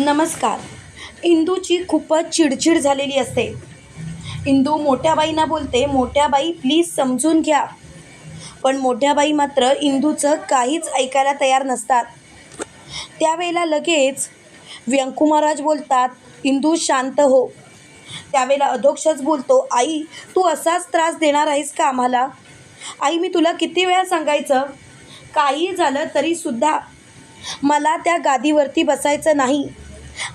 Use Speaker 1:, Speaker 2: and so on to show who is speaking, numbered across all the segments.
Speaker 1: नमस्कार. इंदूची खूपच चिडचिड झालेली असते. इंदू मोठ्या बाईंना बोलते मोठ्या बाई प्लीज समजून घ्या. पण मोठ्या बाई मात्र इंदूचं काहीच ऐकायला तयार नसतात. त्यावेळेला लगेच व्यंकू महाराज बोलतात इंदू शांत हो. त्यावेळेला अधोक्षच बोलतो आई तू असाच त्रास देणार आहेस का आम्हाला? आई मी तुला किती वेळा सांगायचं? काही झालं तरीसुद्धा मला त्या गादीवरती बसायचं नाही.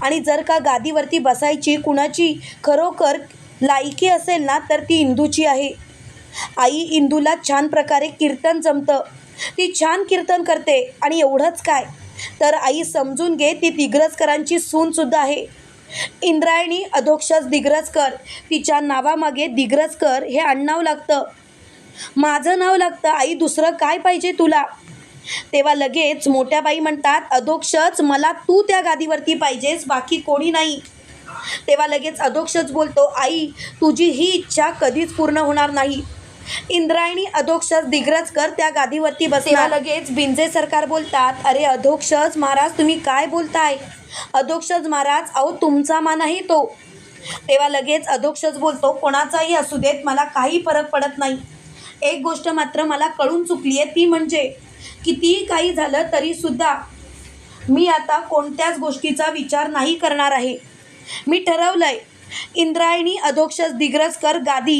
Speaker 1: आणि जर का गादीवरती बसायची कुणाची खरोखर लायकी असेल ना तर ती इंदूची आहे. आई इंदूला छान प्रकारे कीर्तन जमतं. ती छान कीर्तन करते आणि एवढंच काय? तर आई समजून घे ती दिग्रजकरांची सूनसुद्धा आहे. इंद्रायणी अधोक्षज दिग्रजकर. तिच्या नावामागे दिग्रजकर हे आडनाव लागतं. माझं नाव लागतं. आई दुसरं काय पाहिजे तुला? तेव्हा लगेच मोठ्या बाई म्हणतात अधोक्षच मला तू त्या गादीवरती पाहिजेस बाकी कोणी नाही. तेव्हा लगेच अधोक्षच बोलतो आई तुझी ही इच्छा कधीच पूर्ण होणार नाही. इंद्रायणी अधोक्षज दिग्रजकर त्या गादीवरती बसला लगेच बिंजे सरकार बोलतात अरे अधोक्षज महाराज तुम्ही काय बोलताय? अधोक्षज महाराज अहो तुमचा मान आहे तो. तेव्हा लगेच अधोक्षज बोलतो कोणाचाही असू देत मला काही फरक पडत नाही. एक गोष्ट मात्र मला कळून चुकली आहे ती म्हणजे कितीही काही झालं तरीसुद्धा मी आता कोणत्याच गोष्टीचा विचार नाही करणार आहे. मी ठरवलंय इंद्रायणी अधोक्षस दिग्रजकर गादी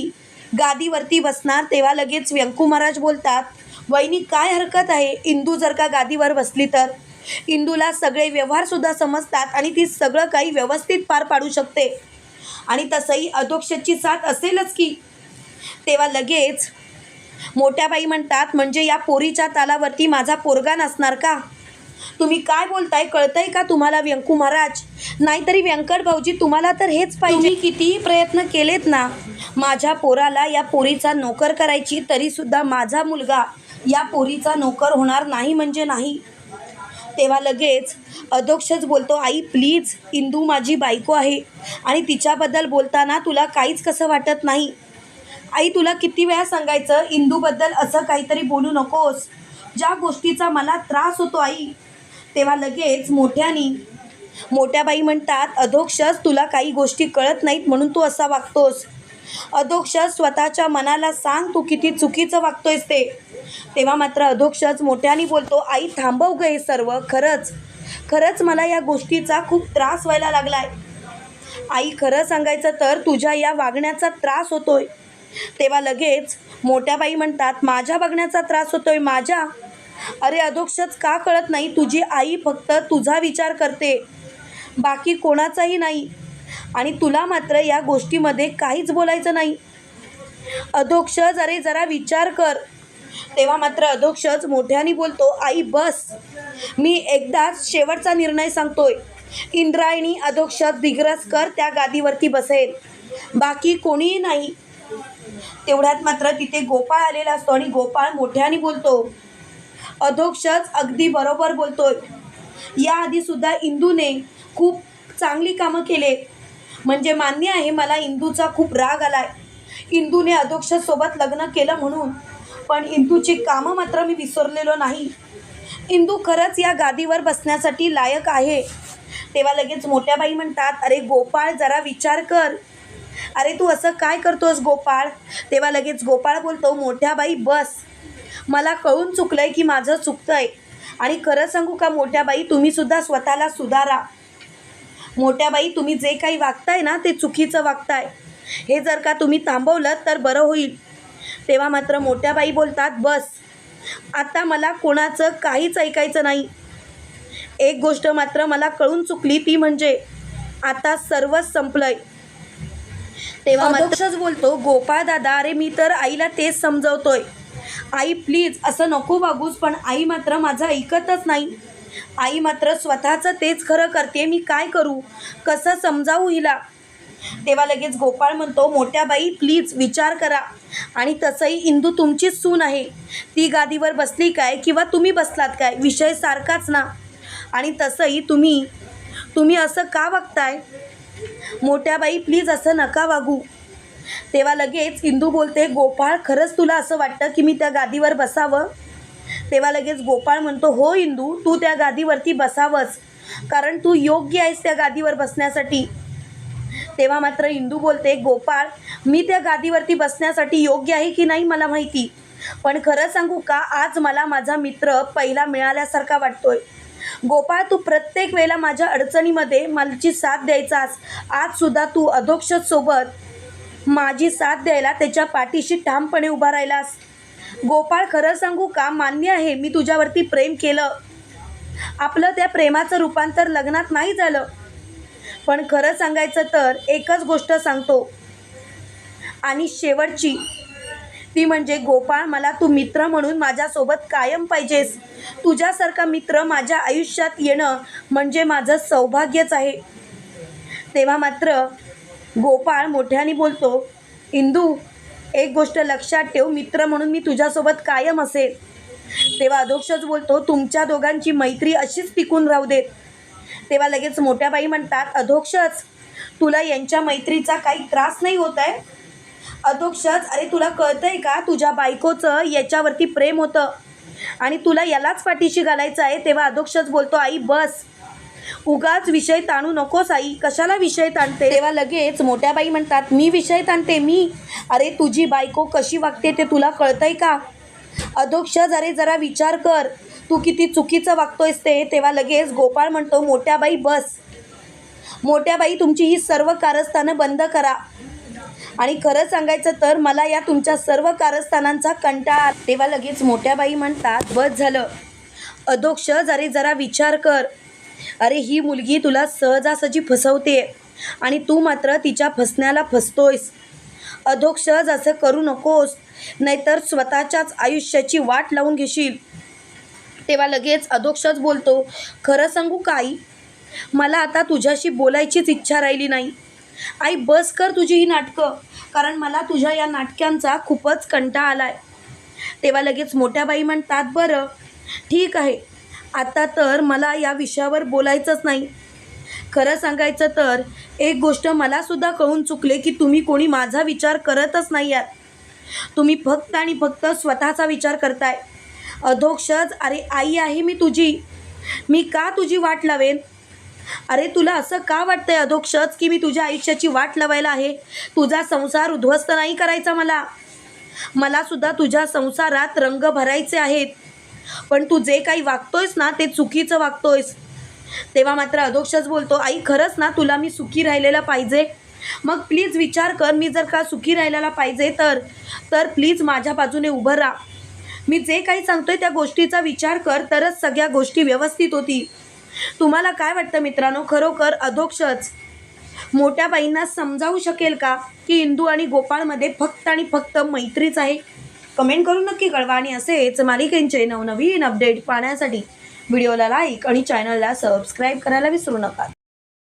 Speaker 1: गादीवरती बसणार तेव्हा लगेच व्यंकू महाराज बोलतात वहिनी काय हरकत आहे? इंदू जर का गादीवर बसली तर? इंदूला सगळे व्यवहारसुद्धा समजतात आणि ती सगळं काही व्यवस्थित पार पाडू शकते. आणि तसंही अधोक्षची साथ असेलच की. तेव्हा लगेच मोठ्या बाई म्हणतात म्हणजे या पोरीच्या तालावरती माझा पोरगा नसणार का? तुम्ही काय बोलताय? कळतंय का तुम्हाला व्यंकू महाराज? नाहीतरी व्यंकट भाऊजी तुम्हाला तर हेच पाहिजे. कितीही प्रयत्न केलेत ना माझ्या पोराला या पोरीचा नोकर करायची तरीसुद्धा माझा मुलगा या पोरीचा नोकर होणार नाही म्हणजे नाही. तेव्हा लगेच अधोक्षच बोलतो आई प्लीज इंदू माझी बायको आहे आणि तिच्याबद्दल बोलताना तुला काहीच कसं वाटत नाही? आई तुला किती वेळा सांगायचं इंदूबद्दल असं काहीतरी बोलू नकोस. ज्या गोष्टीचा मला त्रास होतो आई तेव्हा लगेच मोठ्यानी मोठ्या बाई म्हणतात अधोक्षच तुला काही गोष्टी कळत नाहीत म्हणून तू असा वागतोस. अधोक्षस स्वतःच्या मनाला सांग तू किती चुकीचं वागतोयस ते. तेव्हा मात्र अधोक्षच मोठ्याने बोलतो आई थांबव ग हे सर्व खरंच. खरंच मला या गोष्टीचा खूप त्रास व्हायला लागलाय. आई खरं सांगायचं तर तुझ्या या वागण्याचा त्रास होतोय. तेव्हा लगेच मोठ्या बाई म्हणतात माझ्या बघण्याचा त्रास होतोय माझ्या? अरे अधोक्षच का कळत नाही? तुझी आई फक्त तुझा विचार करते. बाकी कोणाचाही नाही. आणि तुला मात्र या गोष्टीमध्ये काहीच बोलायचं नाही. अधोक्षज अरे जरा विचार कर. तेव्हा मात्र अधोक्षज मोठ्याने बोलतो आई बस. मी एकदाच शेवटचा निर्णय सांगतोय. इंद्रायणी अधोक्षज दिग्रसकर त्या गादीवरती बसेल. बाकी कोणीही नाही. तेवढ्यात मात्र तिथे गोपाळ आलेला असतो आणि गोपाळ मोठ्याने बोलतो अधोक्षच अगदी बरोबर बोलतोय. याआधीसुद्धा इंदूने खूप चांगली कामं केले. म्हणजे मान्य आहे मला इंदूचा खूप राग आलाय. इंदूने अधोक्षसोबत लग्न केलं म्हणून पण इंदूची कामं मात्र मी विसरलेलो नाही. इंदू खरंच या गादीवर बसण्यासाठी लायक आहे. तेव्हा लगेच मोठ्या बाई म्हणतात अरे गोपाळ जरा विचार कर. अरे तू असं काय करतोस गोपाळ? तेव्हा लगेच गोपाळ बोलतो मोठ्या बाई बस. मला कळून चुकलंय की माझं चुकतंय. आणि खरं सांगू का मोठ्या बाई तुम्ही सुद्धा स्वतःला सुधारा. मोठ्या बाई तुम्ही जे काही वागताय ना ते चुकीचं वागताय. हे जर का तुम्ही थांबवलं तर बरं होईल. तेव्हा मात्र मोठ्या बाई बोलतात बस. आता मला कोणाचं काहीच ऐकायचं नाही. एक गोष्ट मात्र मला कळून चुकली ती म्हणजे आता सर्वच संपलंय. तेव्हा मात्रच बोलतो गोपाळ दादा अरे मी तर आईला तेच समजवतोय. आई प्लीज असं नको वागूस पण आई मात्र माझं ऐकतच नाही. आई मात्र स्वतःचं तेच खरं करते मी काय करू? कसं समजावू हिला? तेव्हा लगेच गोपाळ म्हणतो मोठ्या बाई प्लीज विचार करा. आणि तसंही इंदू तुमचीच सून आहे. ती गादीवर बसली काय किंवा तुम्ही बसलात काय? विषय सारखाच ना. आणि तसंही तुम्ही तुम्ही असं का वागताय मोठ्या बाई प्लीज असं नका वागू. तेव्हा लगेच इंदू बोलते गोपाळ खरंच तुला असं वाटतं की मी त्या गादीवर बसावं? तेव्हा लगेच गोपाळ म्हणतो हो इंदू तू त्या गादीवरती बसावंच कारण तू योग्य आहेस त्या गादीवर बसण्यासाठी. तेव्हा मात्र इंदू बोलते गोपाळ मी त्या गादीवरती बसण्यासाठी योग्य आहे की नाही मला माहिती? पण खरं सांगू का आज मला माझा मित्र पहिला मिळाल्यासारखा वाटतोय. गोपाळ तू प्रत्येक वेळेला माझ्या अडचणीमध्ये माझी साथ द्यायचास आजसुद्धा तू अधोक्षसोबत माझी साथ द्यायला त्याच्या पाठीशी ठामपणे उभा राहिलास गोपाळ खरं सांगू का? मान्य आहे मी तुझ्यावरती प्रेम केलं. आपलं त्या प्रेमाचं रूपांतर लग्नात नाही झालं. पण खरं सांगायचं तर एकच गोष्ट सांगतो. आणि शेवटची ती म्हणजे गोपाळ मला तू मित्र म्हणून माझ्यासोबत कायम पाहिजेस. तुझ्यासारखा मित्र माझ्या आयुष्यात येणं म्हणजे माझं सौभाग्यच आहे. तेव्हा मात्र गोपाळ मोठ्याने बोलतो इंदू एक गोष्ट लक्षात ठेव मित्र म्हणून मी तुझ्यासोबत कायम असेल. तेव्हा अधोक्षच बोलतो तुमच्या दोघांची मैत्री अशीच टिकून राहू देत. तेव्हा लगेच मोठ्या बाई म्हणतात अधोक्षच तुला यांच्या मैत्रीचा काही त्रास नाही होत आहे? अधोक्षच अरे तुला कळतंय का? तुझ्या बायकोचं याच्यावरती प्रेम होतं. आणि तुला यालाच पाठीशी घालायचं आहे तेव्हा अधोक्षच बोलतो आई बस. उगाच विषय ताणू नकोस आई. कशाला विषय ताणते? तेव्हा लगेच मोठ्या बाई म्हणतात मी विषय ताणते मी? अरे तुझी बायको कशी वागते ते तुला कळतंय का? अधोक्षज अरे जरा विचार कर. तू किती चुकीचं वागतोयस ते. तेव्हा लगेच गोपाळ म्हणतो मोठ्या बाई बस. मोठ्या बाई तुमची ही सर्व कारस्थानं बंद करा. आणि खरं सांगायचं तर मला या तुमच्या सर्व कारस्थानांचा कंटाळा तेव्हा लगेच मोठ्या बाई म्हणतात बस झालं. अधोक्ष अरे जरा विचार कर. अरे ही मुलगी तुला सहजासहजी फसवते आणि तू मात्र तिच्या फसण्याला फसतोयस. अधोक्ष असं करू नकोस नाहीतर स्वतःच्याच आयुष्याची वाट लावून घेशील. तेव्हा लगेच अधोक्षच बोलतो खरं सांगू काही? मला आता तुझ्याशी बोलायचीच इच्छा राहिली नाही. आई बस कर तुझी ही नाटकं. कारण मला तुझ्या या नाटकांचा खूपच कंटाळा आला आहे तेव्हा लगेच मोठ्या बाई म्हणतात बरं ठीक आहे. आता तर मला या विषयावर बोलायचंच नाही. खरं सांगायचं तर एक गोष्ट मलासुद्धा कळून चुकले की तुम्ही कोणी माझा विचार करतच नाही आहात. तुम्ही फक्त आणि फक्त स्वतःचा विचार करताय. अधोक्षज अरे आई आहे मी तुझी. मी का तुझी वाट लावेन? अरे तुला असं का वाटतंय अधोक्षच की मी तुझ्या आयुष्याची वाट लावायला आहे? तुझा संसार उद्ध्वस्त नाही करायचा मला. मला सुद्धा तुझ्या संसारात रंग भरायचे आहेत. पण तू जे काही वागतोयस ना ते चुकीचं वागतोयस. तेव्हा मात्र अधोक्षच बोलतो आई खरंच ना तुला मी सुखी राहिलेला पाहिजे. मग प्लीज विचार कर मी जर का सुखी राहिलेला पाहिजे तर. तर प्लीज माझ्या बाजूने उभं राहा. मी जे काही सांगतोय त्या गोष्टीचा विचार कर तरच सगळ्या गोष्टी व्यवस्थित होती तुम्हाला काय वाटतं मित्रांनो? खरोखर अधोक्षच मोठ्या बाईंना समजावू शकेल का की इंदू आणि गोपाळमध्ये फक्त आणि फक्त मैत्रीच आहे? कमेंट करून नक्की कळवा आणि असेच मालिकेंचे नवनवीन अपडेट पाहण्यासाठी व्हिडिओला लाईक आणि चॅनलला सबस्क्राईब करायला विसरू नका.